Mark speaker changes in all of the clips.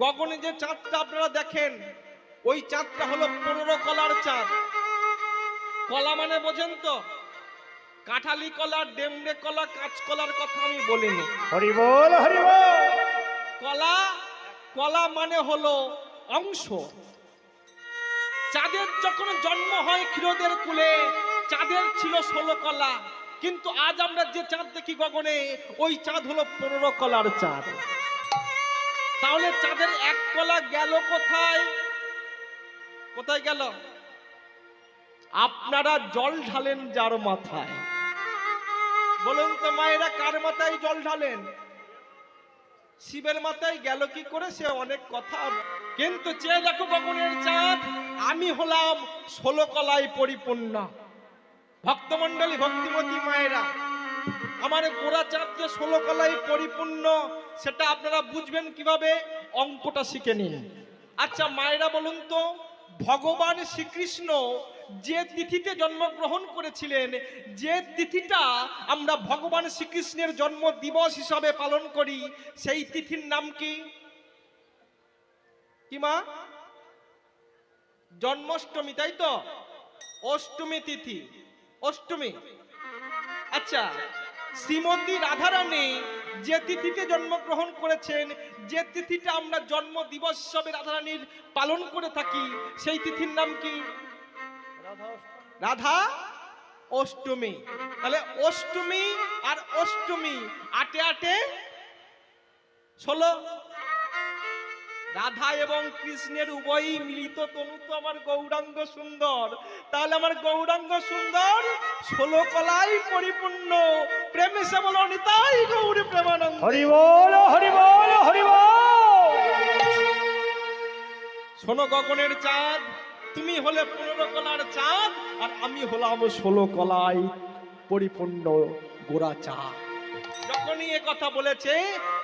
Speaker 1: গগনে যে চাঁদটা আপনারা দেখেন ওই চাঁদটা হলো পনেরো কলার চাঁদ। কলা মানে বোঝেন তো? কাঁঠালি কলা ডেমড়ে কলা কাঁচকলার কথা আমি বলিনি।
Speaker 2: হরি বল হরি বল।
Speaker 1: কলা কলা মানে হলো অংশ। চাঁদের যখন জন্ম হয় ক্ষীরদের কুলে চাঁদের ছিল ষোলো কলা। কিন্তু আজ আমরা যে চাঁদ দেখি গগনে ওই চাঁদ হলো পনেরো কলার চাঁদ। তাহলে চাঁদের এক কলা গেল কোথায়? কোথায় গেল? আপনারা জল ঢালেন যার মাথায়। বলুন তো মায়েরা, কার মাথায় জল ঢালেন? শিবের মাথায় গেল কি করে? সে অনেক কথা। কিন্তু চেয়ে দেখো গগনের চাঁদ, আমি হলাম ষোলো কলায় পরিপূর্ণ। ভক্তমণ্ডলী, ভক্তিমতী মায়েরা আমার গোড়া চাঁদ যে ষোলো কলাই পরিপূর্ণ, সেটা আপনারা বুঝবেন কীভাবে? অঙ্কটা শিখে নিন। আচ্ছা মায়েরা বলুন তো, ভগবান শ্রীকৃষ্ণ যে তিথিতে জন্মগ্রহণ করেছিলেন, যে তিথিটা আমরা ভগবান শ্রীকৃষ্ণের জন্ম দিবস হিসাবে পালন করি, সেই তিথির নাম কি মা? জন্মাষ্টমী, তাই তো? অষ্টমী তিথি। অষ্টমী। আচ্ছা শ্রীমতী রাধারানী যে তিথিতে জন্মগ্রহণ করেছেন, যে তিথিটা আমরা জন্ম দিবস হিসাবে রাধারানীর পালন করে থাকি, সেই তিথির নাম কি? রাধা অষ্টমী। তাহলে অষ্টমী আর অষ্টমী, আটে আটে ষোলো রাধা এবং কৃষ্ণের উভয়ই মিলিত তনু তো আমার গৌরাঙ্গ সুন্দর। তাহলে আমার গৌরাঙ্গ সুন্দর ষোলো কলাই পরিপূর্ণ প্রেমে সে বলো নিতাই গৌরী প্রেমানন্দ।
Speaker 2: হরি বল হরি বল হরি বল।
Speaker 1: শোনো গগনের চাঁদ তুমি হলে পনেরো কলার চাঁদ আর আমি হলাম ষোলো কলাই পরিপূর্ণ গোড়া চাঁদ। যখনই এ কথা বলেছে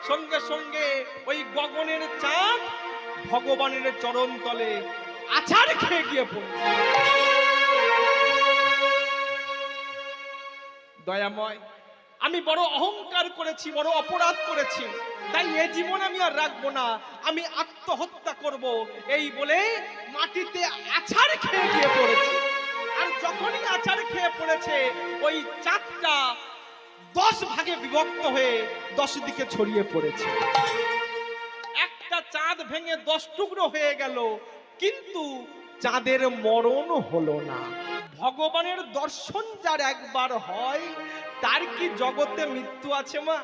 Speaker 1: সঙ্গে সঙ্গে ওই গগনের চাঁদ ভগবানের চরণ তলে আছাড় খেয়ে গিয়ে পড়ে দয়াময়, আমি বড় অহংকার করেছি, বড় অপরাধ করেছি। তাই এ জীবন আমি আর রাখব না। আমি আত্মহত্যা করব। এই বলে মাটিতে আছাড় খেয়ে গিয়ে পড়েছে। আর যখনই আছাড় খেয়ে পড়েছে, ওই চাঁদটা দশ ভাগে বিভক্ত হয়ে দশ দিকে ছড়িয়ে পড়েছে। চাঁদ ভেঙে দশ টুকরো হয়ে গেল, কিন্তু চাঁদের মরণ হলো না। ভগবানের দর্শন যার একবার হয়, তার কি জগতে মৃত্যু আছে মা?